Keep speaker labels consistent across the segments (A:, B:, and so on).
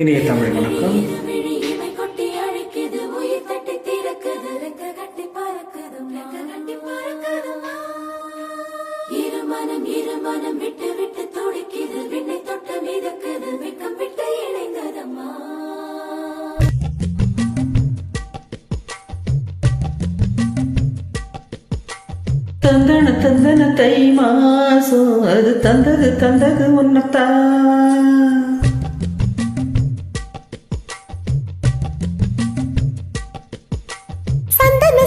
A: இனிய தமிழ் வணக்கம்.
B: பறக்குதுமா இருமனம் இருமனம் விட்டு விட்டு துடிக்குது விண்ணை தொட்டு மிதக்குது வெக்கம் விட்டு இணைந்ததம்மா.
A: தந்தன தந்தன தை மாசம் அது தந்தது தந்தது உன்னத்தான்.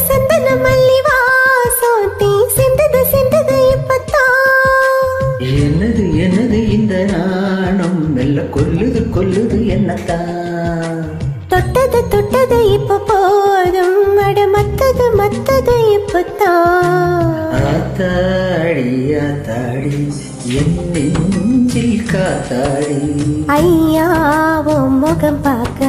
C: சந்தன மல்லி வாசம் தீ சிந்தது சிந்தது இப்பத்தான்
A: என்னது என்னது இந்த நாணம்? மெல்ல கொல்லுது கொல்லுது என்னத்தான்
C: தொட்டது தொட்டது இப்ப போதும். அட மத்தது மத்தது இப்பத்தான்
A: ஆத்தாடி ஆத்தாடி என் நெஞ்சில் காத்தாடி.
C: ஐயாவும் முகம் பார்க்க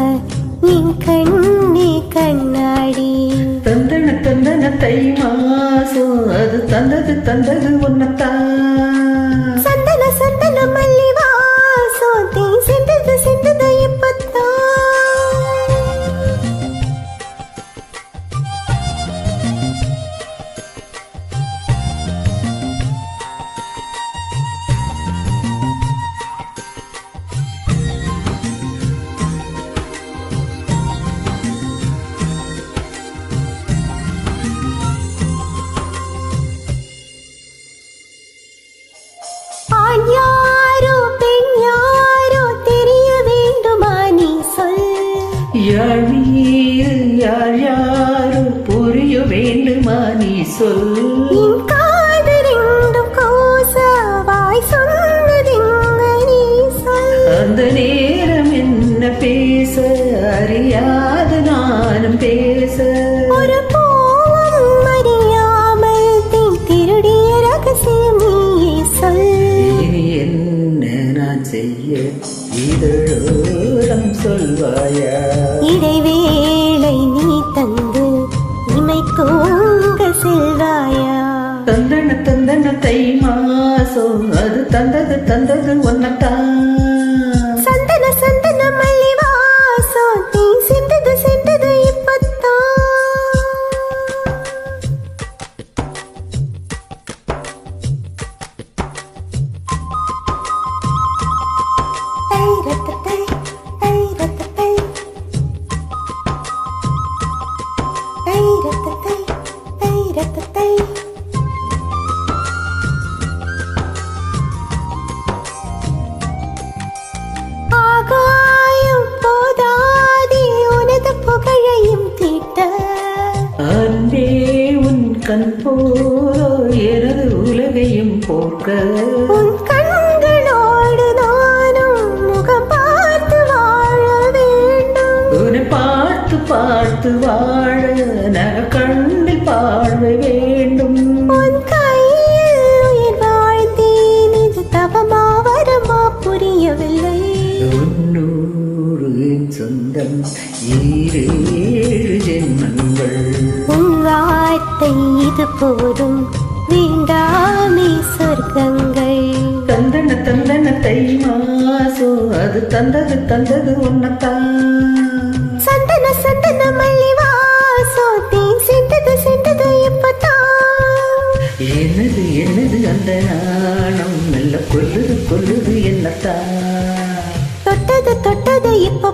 C: என் கண்ணே கண்ணாடி.
A: தந்தன தந்தன தை மாசம். அது தந்தது தந்தது உன்னத்தான்
C: நீ சொல்.
A: அந்த நேரம் என்ன பேச அறியாத நானும் பேச.
C: ஒரு பூவும் அறியாமல் திருடிய ரகசியம் நீயே சொல்.
A: இனி என்ன நான் செய்ய? இதழோரம் சொல்வாயா?
C: இடைவேளை
A: அது தந்தது தந்தது ஒன்னட்டா
C: சந்தன சந்தன மல்லி வாசம் நீ சிந்தது சிந்தது இப்பத்தான். தை ரத்த தை. தை ரத்த
A: உன் கண் போரோ எனது உலகையும் போக்க.
C: உன் கண்களோடு நானும் முகம் பார்த்து வாழ வேண்டும்.
A: உன்னை பார்த்து பார்த்து வாழ நக கண்ணில் பார்வை வேண்டும்.
C: இது போதும். வேண்டாமே சொர்க்கங்கள்.
A: தந்தன தந்தன தை மாசோ. அது தந்தது தந்தது உன்னத்தான்.
C: சந்தன சந்தன மல்லி வாசம் தேன் சிந்தது சிந்தது இப்பதான்
A: என்னது என்னது அந்த நாணம்? மெல்ல கொல்லுது கொல்லுது என்னத்தான்.
C: தொட்டது தொட்டது இப்ப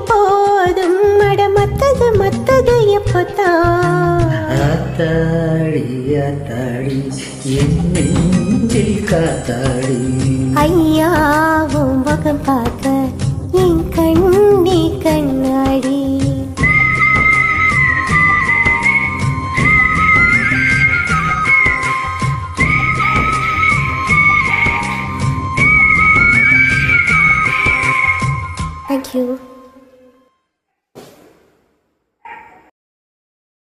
C: அப்பத்தா
A: ஆத்தாடி ஆத்தாடி என்னில் காத்தாடி.
C: ஐயாவும் முகம் பார்க்க என் கண்ணி கண்ணாடி. Thank you.